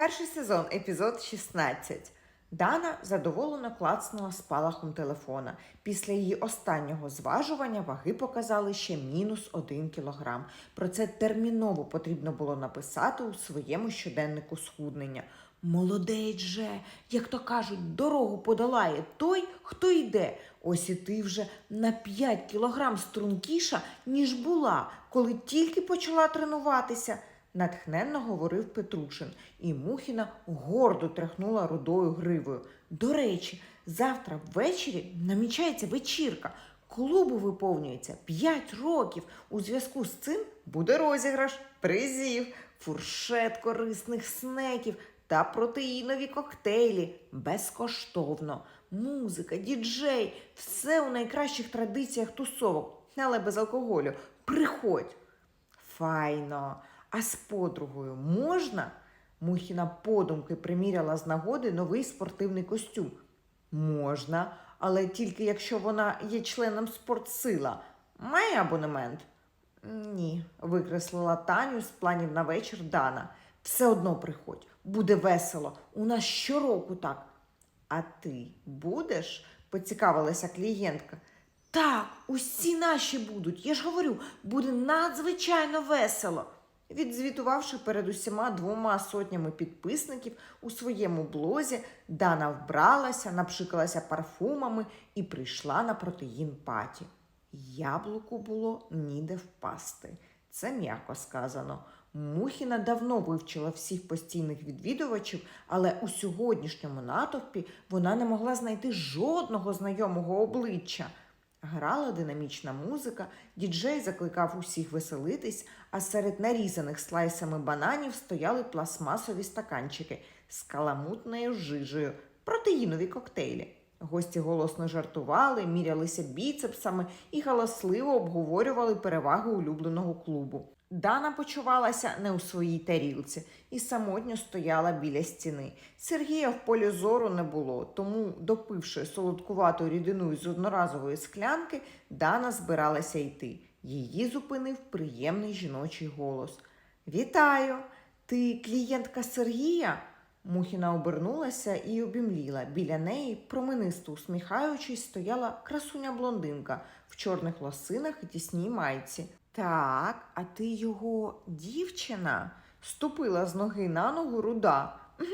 Перший сезон, епізод 16. Дана задоволено клацнула спалахом телефона. Після її останнього зважування ваги показали ще мінус один кілограм. Про це терміново потрібно було написати у своєму щоденнику схуднення. Молодець же, як то кажуть, дорогу подолає той, хто йде. Ось і ти вже на 5 кілограм стрункіша, ніж була, коли тільки почала тренуватися натхненно говорив Петрушин, і Мухіна гордо тряхнула рудою гривою. До речі, завтра ввечері намічається вечірка. Клубу виповнюється 5 років. У зв'язку з цим буде розіграш призів, фуршет корисних снеків та протеїнові коктейлі безкоштовно. Музика, діджей, все у найкращих традиціях тусовок, але без алкоголю. Приходь. Файно. А з подругою можна? Мухіна подумки приміряла з нагоди новий спортивний костюм. Можна, але тільки якщо вона є членом спортсила. Має абонемент? Ні, викреслила Таню з планів на вечір Дана. Все одно приходь, буде весело. У нас щороку так. А ти будеш? поцікавилася клієнтка. Так, усі наші будуть. Я ж говорю, буде надзвичайно весело. Відзвітувавши перед усіма двома сотнями підписників у своєму блозі, Дана вбралася, напшикалася парфумами і прийшла на протеїн паті. Яблуку було ніде впасти. Це м'яко сказано. Мухіна давно вивчила всіх постійних відвідувачів, але у сьогоднішньому натовпі вона не могла знайти жодного знайомого обличчя. Грала динамічна музика, діджей закликав усіх веселитись, а серед нарізаних слайсами бананів стояли пластмасові стаканчики з каламутною жижею, протеїнові коктейлі. Гості голосно жартували, мірялися біцепсами і галасливо обговорювали переваги улюбленого клубу. Дана почувалася не у своїй тарілці і самотньо стояла біля стіни. Сергія в полі зору не було, тому, допивши солодкувату рідину з одноразової склянки, Дана збиралася йти. Її зупинив приємний жіночий голос. Вітаю! Ти клієнтка Сергія? Мухіна обернулася і обімліла. Біля неї, променисто усміхаючись, стояла красуня блондинка в чорних лосинах і тісній майці. Так, а ти його дівчина? Ступила з ноги на ногу руда. Угу,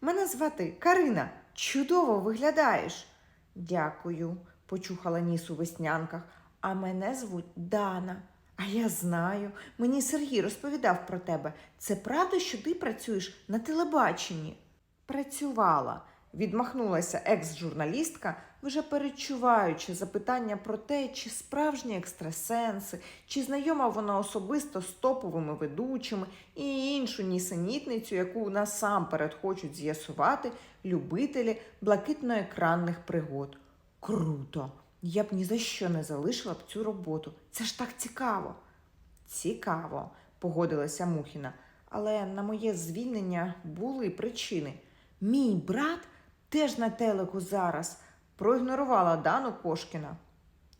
мене звати Карина. Чудово виглядаєш. Дякую, почухала ніс у веснянках. А мене звуть Дана. А я знаю, мені Сергій розповідав про тебе. Це правда, що ти працюєш на телебаченні? Працювала, відмахнулася екс-журналістка, вже перечуваючи запитання про те, чи справжні екстрасенси, чи знайома вона особисто з топовими ведучими і іншу нісенітницю, яку насамперед хочуть з'ясувати любителі блакитно-екранних пригод. Круто! Я б ні за що не залишила б цю роботу. Це ж так цікаво. Цікаво, погодилася Мухіна. Але на моє звільнення були причини. Мій брат теж на телеку зараз проігнорувала Дану Кошкіна.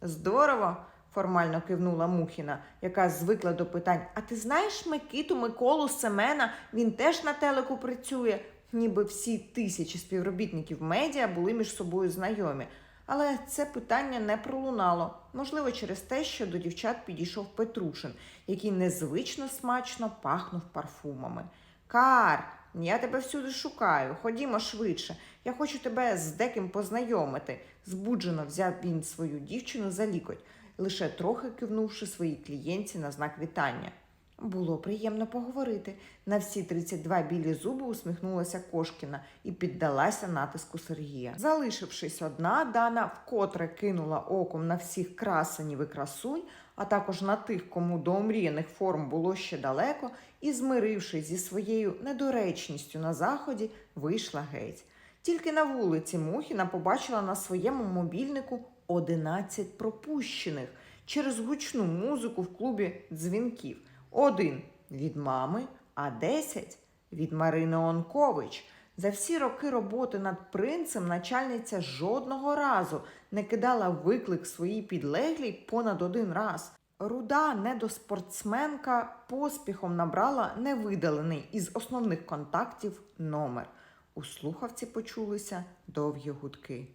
Здорово, формально кивнула Мухіна, яка звикла до питань. А ти знаєш Микиту, Миколу, Семена? Він теж на телеку працює, ніби всі тисячі співробітників медіа були між собою знайомі. Але це питання не пролунало, можливо, через те, що до дівчат підійшов Петрушин, який незвично смачно пахнув парфумами. Кар, я тебе всюди шукаю, ходімо швидше. Я хочу тебе з деким познайомити. Збуджено взяв він свою дівчину за лікоть, лише трохи кивнувши своїй клієнтці на знак вітання. Було приємно поговорити. На всі 32 білі зуби усміхнулася Кошкіна і піддалася натиску Сергія. Залишившись одна, Дана вкотре кинула оком на всіх красенів і красунь, а також на тих, кому до омріяних форм було ще далеко, і, змирившись зі своєю недоречністю на заході, вийшла геть. Тільки на вулиці Мухіна побачила на своєму мобільнику 11 пропущених через гучну музику в клубі дзвінків. Один від мами, а десять від Марини Онкович. За всі роки роботи над принцем начальниця жодного разу не кидала виклик своїй підлеглій понад один раз. Руда недоспортсменка поспіхом набрала невидалений із основних контактів номер. У слухавці почулися довгі гудки.